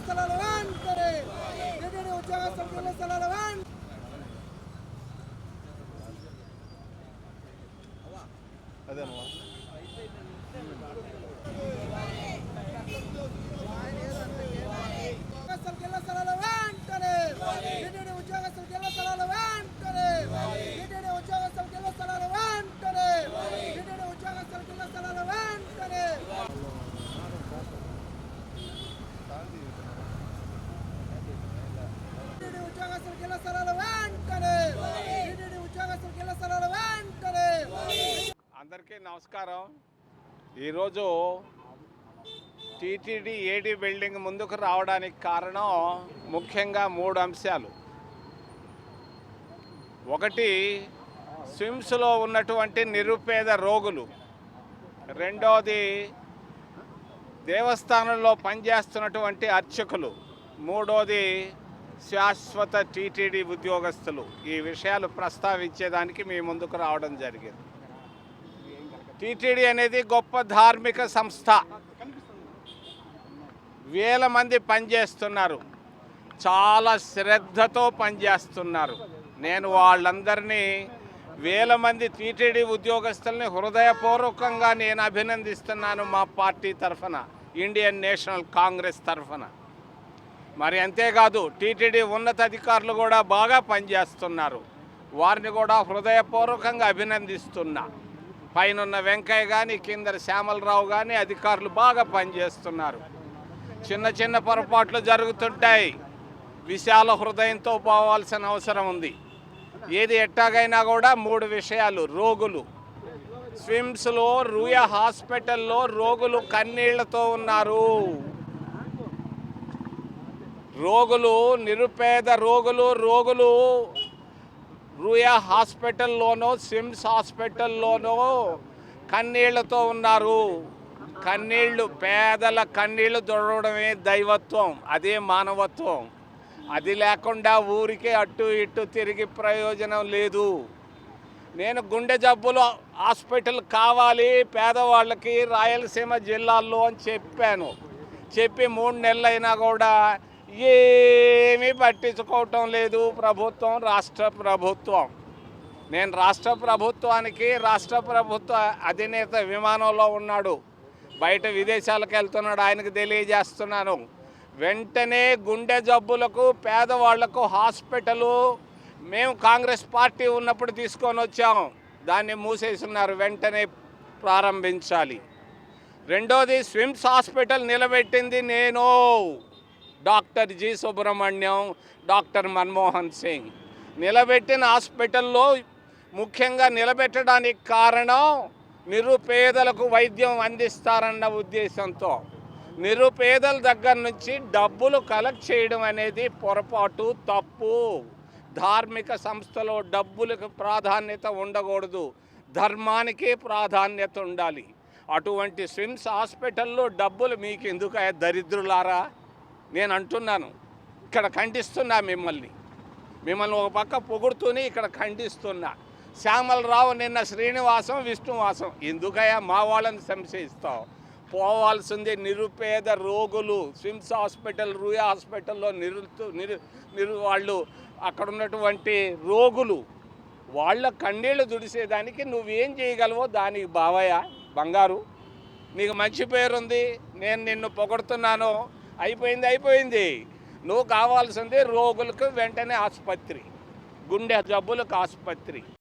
స్థలాలు వెంటనే టీటీడీ ఉద్యోగస్తుల అదే అమ్మా నమస్కారం. ఈరోజు టీటీడీ ఏడీ బిల్డింగ్ ముందుకు రావడానికి కారణం ముఖ్యంగా మూడు అంశాలు. ఒకటి స్విమ్స్లో ఉన్నటువంటి నిరుపేద రోగులు. రెండవది దేవస్థానంలో పనిచేస్తున్నటువంటి అర్చకులు. మూడోది శాశ్వత టీటీడీ ఉద్యోగస్తులు. ఈ విషయాలు ప్రస్తావించేదానికి మీ ముందుకు రావడం జరిగింది. టీటీడీ అనేది గొప్ప ధార్మిక సంస్థ. వేల మంది పనిచేస్తున్నారు. చాలా శ్రద్ధతో పనిచేస్తున్నారు. నేను వాళ్ళందరినీ వేల మంది టీటీడీ ఉద్యోగస్తుల్ని హృదయపూర్వకంగా నేను అభినందిస్తున్నాను మా పార్టీ తరఫున ఇండియన్ నేషనల్ కాంగ్రెస్ తరఫున. మరి అంతేకాదు టీటీడీ ఉన్నతాధికారులు కూడా బాగా పనిచేస్తున్నారు. వారిని కూడా హృదయపూర్వకంగా అభినందిస్తున్నా. పైనున్న వెంకయ్య కానీ కింద శ్యామలరావు కానీ అధికారులు బాగా పనిచేస్తున్నారు. చిన్న చిన్న పొరపాట్లు జరుగుతుంటాయి. విశాల హృదయంతో పోవాల్సిన అవసరం ఉంది. ఏది ఎట్టాగైనా కూడా మూడు విషయాలు. రోగులు. స్విమ్స్లో రూయ హాస్పిటల్లో రోగులు కన్నీళ్ళతో ఉన్నారు. రోగులు నిరుపేద రోగులు రోగులు రూయా హాస్పిటల్లోనో సిమ్స్ హాస్పిటల్లోనో కన్నీళ్ళతో ఉన్నారు. కన్నీళ్ళు పేదల కన్నీళ్ళు దొరకడమే దైవత్వం అదే మానవత్వం. అది లేకుండా ఊరికే అటు ఇటు తిరిగి ప్రయోజనం లేదు. నేను గుండె జబ్బులు హాస్పిటల్ కావాలి పేదవాళ్ళకి రాయలసీమ జిల్లాల్లో అని చెప్పాను. చెప్పి మూడు నెలలైనా కూడా ఏ పట్టించుకోవటం లేదు ప్రభుత్వం రాష్ట్ర ప్రభుత్వం. నేను రాష్ట్ర ప్రభుత్వానికి రాష్ట్ర ప్రభుత్వ అధినేత విమానంలో ఉన్నాడు. బయట విదేశాలకు వెళ్తున్నాడు ఆయనకు తెలియజేస్తున్నాను. వెంటనే గుండె జబ్బులకు పేదవాళ్ళకు హాస్పిటలు మేము కాంగ్రెస్ పార్టీ ఉన్నప్పుడు తీసుకొని వచ్చాము దాన్ని మూసేస్తున్నారు వెంటనే ప్రారంభించాలి. రెండోది స్విమ్స్ హాస్పిటల్ నిలబెట్టింది నేను. Doctor G Subrahmanyam doctor Manmohan Singh. నిలబెట్టిన హాస్పిటల్లో ముఖ్యంగా నిలబెట్టడానికి కారణం నిరుపేదలకు వైద్యం అందిస్తారన్న ఉద్దేశంతో. నిరుపేదల దగ్గర నుంచి డబ్బులు కలెక్ట్ చేయడం అనేది పొరపాటు తప్పు. ధార్మిక సంస్థలో డబ్బులకు ప్రాధాన్యత ఉండకూడదు. ధర్మానికే ప్రాధాన్యత ఉండాలి. అటువంటి స్విమ్స్ హాస్పిటల్లో డబ్బులు మీకు ఎందుకు దరిద్రులారా? నేను అంటున్నాను ఇక్కడ ఖండిస్తున్నా మిమ్మల్ని. మిమ్మల్ని ఒక పక్క పొగుడుతూనే ఇక్కడ ఖండిస్తున్నా. శ్యామలరావు నిన్న శ్రీనివాసం విష్ణువాసం. ఎందుకయ్యా? మా వాళ్ళని సంశయిస్తావు. పోవాల్సింది నిరుపేద రోగులు. స్విమ్స్ హాస్పిటల్ రూయా హాస్పిటల్లో నిరు నిరు నిరు వాళ్ళు అక్కడ ఉన్నటువంటి రోగులు. వాళ్ళ కన్నీళ్ళు దుడిసేదానికి నువ్వేం చేయగలవో దానికి బావయ్య బంగారు నీకు మంచి పేరుంది. నేను నిన్ను పొగడుతున్నాను. అయిపోయింది అయిపోయింది. నువ్వు కావాల్సింది రోగులకు వెంటనే ఆసుపత్రి. గుండె జబ్బులకు ఆసుపత్రి.